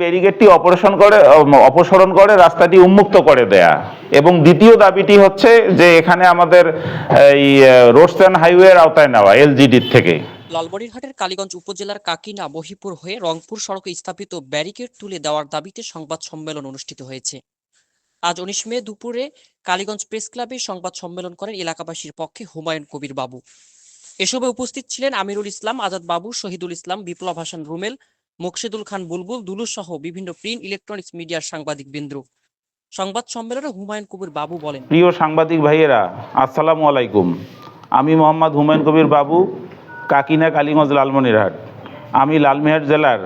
ব্যারিকেডটি operation করে অপসারণ করে, রাস্তাটি উন্মুক্ত করে দেয়া। এবং দ্বিতীয় দাবিটি হচ্ছে যে এখানে আমাদের, এই রোডস্ট্যান হাইওয়ের আওতায় নেওয়া, এলজিডির থেকে। লালমনিরহাটের কালীগঞ্জ উপজেলার কাকিনা মহিপুর হয়ে রংপুর সড়কে স্থাপিত ব্যারিকেড তুলে দেওয়ার দাবিতে সংবাদ সম্মেলন অনুষ্ঠিত হয়েছে। আজ উনিশ মে দুপুরে কালীগঞ্জ প্রেস ক্লাবে সংবাদ সম্মেলন করেন এলাকাবাসীর পক্ষে হুমায়ুন কবির বাবু। এসবে উপস্থিত ছিলেন আমিরুল ইসলাম, আজাদ বাবু, শহীদুল ইসলাম, বিপ্লব হাসান রুমেল মোকসেদুল খান বুলবুল দুলু সহ বিভিন্ন প্রিন্ট ইলেকট্রনিক্স মিডিয়ার সাংবাদিক বিন্দু। সংবাদ সম্মেলনে হুমায়ুন কবির বাবু বলেন, প্রিয় সাংবাদিক ভাইয়েরা, আসসালামু আলাইকুম। আমি মোহাম্মদ হুমায়ুন কবির বাবু, কাকিনা কালীগঞ্জ লালমনিরহাট। আমি লালমিরহাট জেলার,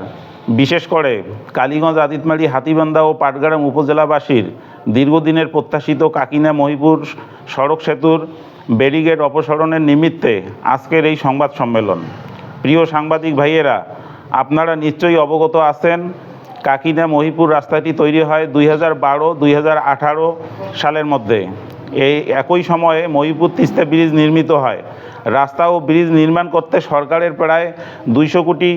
বিশেষ করে কালীগঞ্জ, আদিতমারি, হাতিবান্ধা ও পাটগ্রাম উপজেলাবাসীর দীর্ঘদিনের প্রত্যাশিত কাকিনা মহিপুর সড়ক সেতুর ব্যারিগেড অপসারণের নিমিত্তে আজকের এই সংবাদ সম্মেলন। প্রিয় সাংবাদিক ভাইয়েরা আপনারা নিশ্চয়ই অবগত আছেন, কাকিনা মহিপুর রাস্তাটি তৈরি হয় দুই হাজার বারো, দুই হাজার আঠারো সালের মধ্যে। এই একই সময়ে মহিপুর তিস্তা ব্রিজ নির্মিত হয়। রাস্তা ও ব্রিজ নির্মাণ করতে সরকারের প্রায় দুইশো কোটি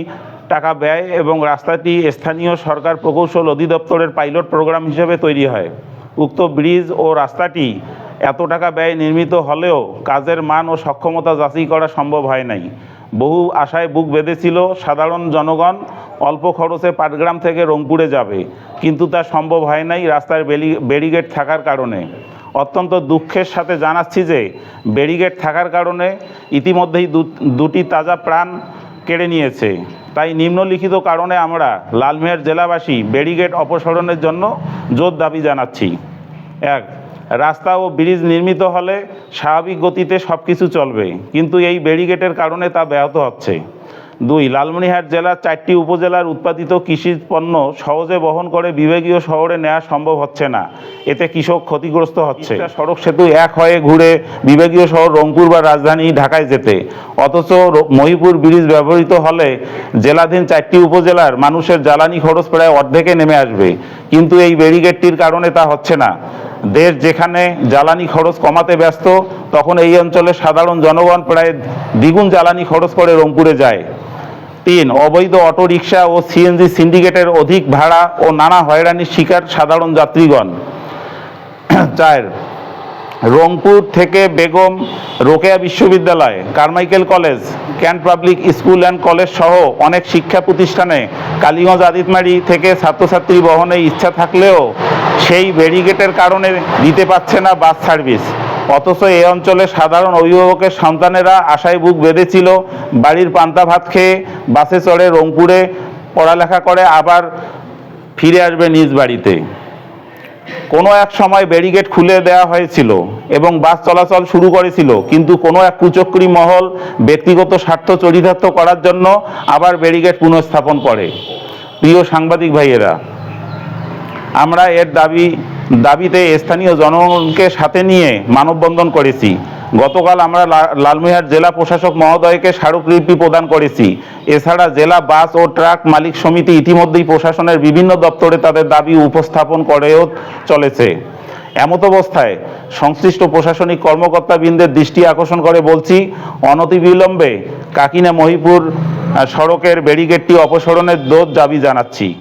টাকা ব্যয় এবং রাস্তাটি স্থানীয় সরকার প্রকৌশল অধিদপ্তরের পাইলট প্রোগ্রাম হিসেবে তৈরি হয়। উক্ত ব্রিজ ও রাস্তাটি এত টাকা ব্যয় নির্মিত হলেও কাজের মান ও সক্ষমতা যাচাই করা সম্ভব হয় নাই। বহু আশায় বুক বেঁধেছিল সাধারণ জনগণ অল্প খরচে পাটগ্রাম থেকে রংপুরে যাবে। কিন্তু তা সম্ভব হয় নাই রাস্তার ব্যারিগেড থাকার কারণে। অত্যন্ত দুঃখের সাথে জানাচ্ছি যে ব্যারিগেড থাকার কারণে ইতিমধ্যেই দুটি তাজা প্রাণ কেড়ে নিয়েছে। তাই নিম্নলিখিত কারণে আমরা লালমিয়ার জেলাবাসী ব্যারিগেড অপসারণের জন্য জোর দাবি জানাচ্ছি। এক রাস্তা ও ব্রিজ নির্মিত হলে স্বাভাবিক গতিতে সব কিছু চলবে। কিন্তু এই ব্যারিগেটের কারণে তা ব্যাহত হচ্ছে। দুই, লালমনিরহাট জেলার চারটি উপজেলার উৎপাদিত কৃষি পণ্য সহজে বহন করে বিভাগীয় শহরে নেওয়া সম্ভব হচ্ছে না। এতে কৃষক ক্ষতিগ্রস্ত হচ্ছে। সড়ক সেতু এক হয়ে ঘুরে বিভাগীয় শহর রংপুর বা রাজধানী ঢাকায় যেতে। অথচ মহিপুর ব্রিজ ব্যবহৃত হলে জেলাধীন চারটি উপজেলার মানুষের জ্বালানি খরচ প্রায় অর্ধেকে নেমে আসবে। কিন্তু এই ব্যারিগেডটির কারণে তা হচ্ছে না। দেশ যেখানে জ্বালানি খরচ কমাতে ব্যস্ত, তখন এই অঞ্চলের সাধারণ জনগণ প্রায় দ্বিগুণ জ্বালানি খরচ করে রংপুরে যায়। তিন, অবৈধ অটোরিকশা ও সিএনজি সিন্ডিকেটের অধিক ভাড়া ও নানা হয়রানির শিকার সাধারণ যাত্রীগণ। চার রংপুর থেকে বেগম রোকেয়া বিশ্ববিদ্যালয়, Carmichael college cantt public school and college সহ অনেক শিক্ষা প্রতিষ্ঠানে কালীগঞ্জ আদিতমারি থেকে ছাত্রছাত্রী বহনে ইচ্ছা থাকলেও সেই ব্যারিগেটের কারণে দিতে পারছে না বাস সার্ভিস। অথচ এই অঞ্চলে সাধারণ অভিভাবকের সন্তানেরা আশায় বুক বেঁধেছিল, বাড়ির পান্তা ভাত খেয়ে বাসে চড়ে রংপুরে পড়ালেখা করে আবার ফিরে আসবে নিজ বাড়িতে। কোনো এক সময় ব্যারিগেট খুলে দেওয়া হয়েছিল এবং বাস চলাচল শুরু করেছিল, কিন্তু কোনো এক কুচক্রী মহল ব্যক্তিগত স্বার্থ চরিতার্থ করার জন্য আবার ব্যারিগেট পুনঃস্থাপন করে। প্রিয় সাংবাদিক ভাইয়েরা, আমরা এর দাবি, দাবিতে স্থানীয় জনগণকে সাথে নিয়ে মানববন্ধন করেছি। গতকাল আমরা লা- লালমিরহাট জেলা প্রশাসক মহোদয়কে স্মারকলিপি প্রদান করেছি। এছাড়া জেলা বাস ও ট্রাক মালিক সমিতি ইতিমধ্যেই প্রশাসনের বিভিন্ন দপ্তরে তাদের দাবি উপস্থাপন করেও চলেছে। এমত অবস্থায় সংশ্লিষ্ট প্রশাসনিক কর্মকর্তাবৃন্দের দৃষ্টি আকর্ষণ করে বলছি, অনতিবিলম্বে কাকিনা মহিপুর সড়কের ব্যারিগেডটি অপসারণের দোষ দাবি জানাচ্ছি।